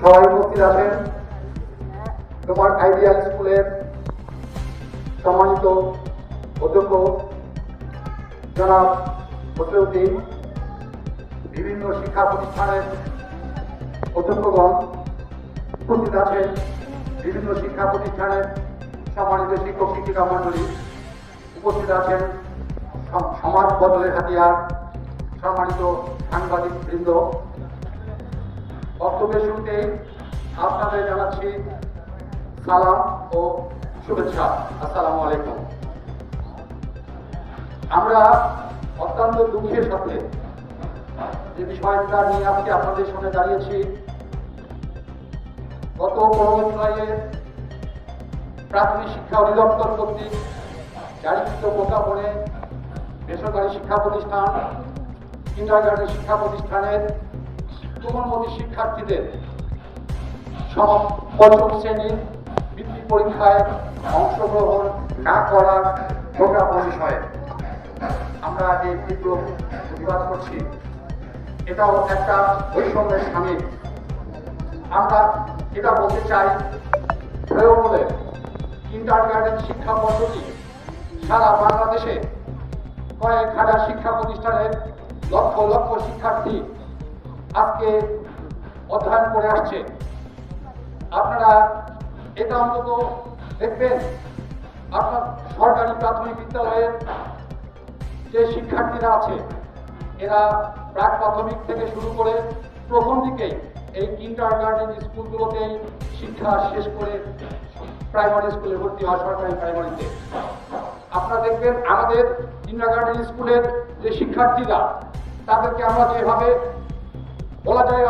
সবাই উপস্থিত আছেন। তোমার আইডিয়াল স্কুলের সম্মানিত অধ্যক্ষ জনাব বসরউদ্দিন বিভিন্ন শিক্ষা প্রতিষ্ঠানের অধ্যক্ষগণ উপস্থিত আছেন। বিভিন্ন শিক্ষা প্রতিষ্ঠানের সম্মানিত শিক্ষক শিক্ষিকা মণ্ডলী উপস্থিত আছেন। সমাজ বদলের হাতিয়ার সম্মানিত সাংবাদিক বৃন্দ, বক্তব্যের শুরুতেই আপনাদের জানাচ্ছি সালাম ও শুভেচ্ছা। আসসালামু আলাইকুম। আমরা অত্যন্ত দুঃখের সাথে যে বিষয়টা নিয়ে আজকে আপনাদের সামনে দাঁড়িয়েছি। গত পনেরো প্রাথমিক শিক্ষা অধিদপ্তর কর্তৃক জারিকৃত প্রজ্ঞাপনে বেসরকারি শিক্ষা প্রতিষ্ঠান কিন্ডারগার্ডেন শিক্ষা প্রতিষ্ঠানের কোমলমতি শিক্ষার্থীদের পঞ্চম শ্রেণির বৃত্তি পরীক্ষায় অংশগ্রহণ না করার প্রজ্ঞাপন বিষয়ে আমরা যে তীব্র প্রতিবাদ করছি। এটাও একটা বৈষম্যের সামিল। আমরা এটা বলতে চাই প্রয়োগমূলে ইন্টার গার্ডেন শিক্ষা পদ্ধতি সারা বাংলাদেশে কয়েক হাজার শিক্ষা প্রতিষ্ঠানের লক্ষ লক্ষ শিক্ষার্থী আজকে অধ্যয়ন করে আসছে। আপনারা এটা অন্তত দেখবেন, আপনার সরকারি প্রাথমিক বিদ্যালয়ের যে শিক্ষার্থীরা আছে, এরা প্রাক প্রাথমিক থেকে শুরু করে প্রথম দিকেই এই কিন্টার গার্ডেন স্কুলগুলোতেই শিক্ষা শেষ করে প্রাইমারি স্কুলে ভর্তি হয় সরকারি প্রাইমারিতে আপনারা দেখবেন আমাদের কিন্টার গার্ডেন স্কুলের যে শিক্ষার্থীরা তাদেরকে আমরা যেভাবে বলা যায়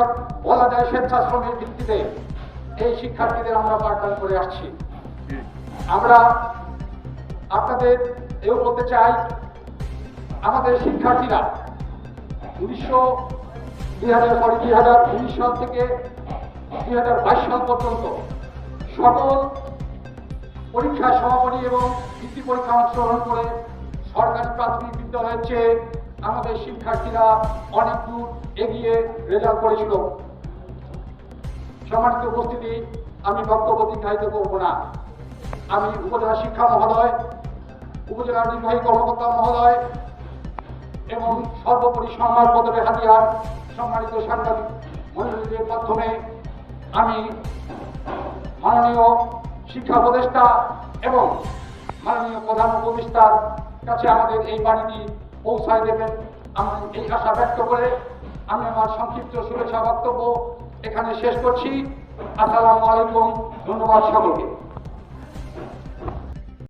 বলা যায় স্বেচ্ছাশ্রমের ভিত্তিতে এই শিক্ষার্থীদের আমরা পাঠদান করে আসছি। আমরা আপনাদের এও বলতে চাই, আমাদের শিক্ষার্থীরা উনিশশো দুই হাজার সরি দুই হাজার উনিশ সাল থেকে দুই হাজার বাইশ সাল পর্যন্ত সকল পরীক্ষা সমাপনী এবং বৃত্তি পরীক্ষা অংশগ্রহণ করে সরকারি প্রাথমিক বিদ্যালয়ের চেয়ে আমাদের শিক্ষার্থীরা অনেক দূর এগিয়ে রেজাল্ট করেছিল। সম্মানিত উপস্থিতি, আমি বক্তব্য দীর্ঘায়িত করব না। আমি উপজেলা শিক্ষা মহোদয়, উপজেলা নির্বাহী কর্মকর্তা মহোদয় এবং সর্বোপরি সম্মান পদরের হাতিয়ার সম্মানিত সাংবাদিক মন্ডলীদের মাধ্যমে আমি মাননীয় শিক্ষা উপদেষ্টা এবং মাননীয় প্রধান উপদেষ্টার কাছে আমাদের এই বাণীটি পৌঁছায় দেবেন। আমি এই আশা ব্যক্ত করে আমি আমার সংক্ষিপ্ত শুভেচ্ছা বক্তব্য এখানে শেষ করছি। আসসালামু আলাইকুম। ধন্যবাদ সকলকে।